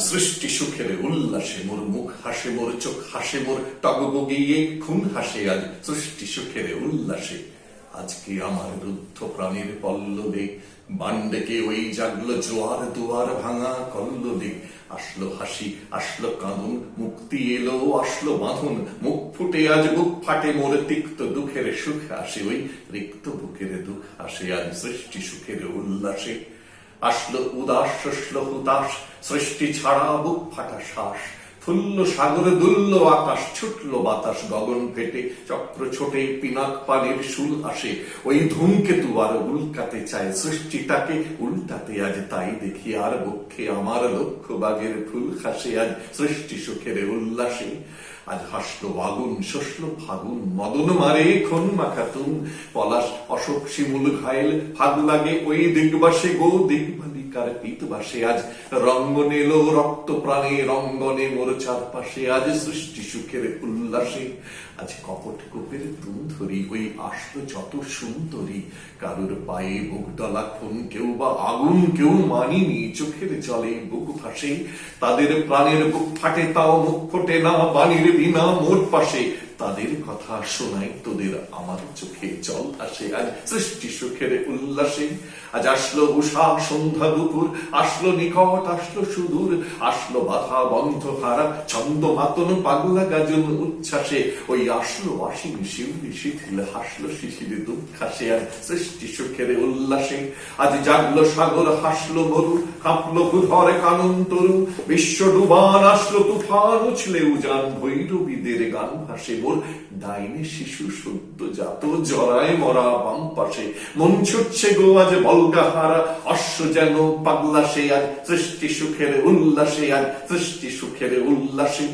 সৃষ্টি সুখের উল্লাসে মোর মুখ হাসে, মোর চোখ হাসে, মোর টগবগিয়ে খুন হাসে। আজ সৃষ্টি সুখের উল্লাসে। আজকে আমার রুদ্ধ প্রাণীর পল্লবে, বান্ডেকে ওই জাগলো জোয়ার দুয়ার ভাঙা কল্লোলে। আসলো হাসি, আসলো কাঁদন, মুক্তি এলো, আসলো বাঁধন। মুখ ফুটে আজ, বুক ফাটে মোর তিক্ত দুঃখের সুখ আসে। ওই রিক্ত বুকের দুঃখ আসে আজ সৃষ্টি সুখের উল্লাসে। আসলো উদাস শস্ল হুতাশ সৃষ্টি ছাড়া বুক ফাটা শ্বাস। ফুল্ল সাগর দুল্ল আকাশ ছুটল বাতাস, গগন ফেটে, চক্র ছোটে, পিনাক পানির শুল আসে। ওই ধূমকেতু আর উল্কাতে চায় সৃষ্টিটাকে। উল্টাতে আজ তাই দেখি আর বক্ষে আমার লক্ষ্য বাগের ফুল খাসে। আজ সৃষ্টি সুখের উল্লাসে। আজ হাসলো আগুন শস্ল ফাগুন, মদন মারে, খন মাখাতুন, পলাশ অশোক শিমুল ঘায়েল ফাগ লাগে ওই দিগবাসে, গো দিগবালিকার পিতবাসে আজ রঙ্গন এলো রক্ত প্রাণে রঙ্গনে মোর চারপাশে, আজ সৃষ্টি সুখের উল্লাসে। আজ কপট কোপের তুম ধরি, ওই আসলো যত সুন্দরী, কারুর পায়ে বুক ডলা, খুন কেউ বা আগুন কেউ মানিনি, চোখের জলে বুক ভাসে। তাদের প্রাণের বুক ফাটে, তাও মুখ ফোটে না, বাণীর বিনা মোর পাশে। তাদের কথা শোনাই তোদের আমার চোখে জল আসে। আজ সৃষ্টি সুখের উল্লাসে, আজ আসলো উষা সন্ধ্যা দুপুর, আসলো নিকট, আসলো সুদূর, আসলো বাধা বন্ধ হারা ছন্দ মাতন পাগলা গাজন উচ্ছ্বাসে, ওই আসলো অসীম শিউলি শিথিল, হাসলো শিশির দুঃখাসে, আর সৃষ্টি সুখের উল্লাসে, আজ জাগলো সাগর, হাসলো মরু, কাঁপলো বুধর কানন তরু, বিশ্ব ডুবান আসলো তুফান, উছলে উজান ভৈরবীদের গান ভাসে মোর ডাইনে শিশু সদ্য জাত, জরায় মরা বাম পাশে। মন ছুটছে গো আজ বলগা হারা অশ্ব যেন পাগলাসে আজ সৃষ্টি সুখের উল্লাসে, আজ সৃষ্টি সুখের উল্লাসে।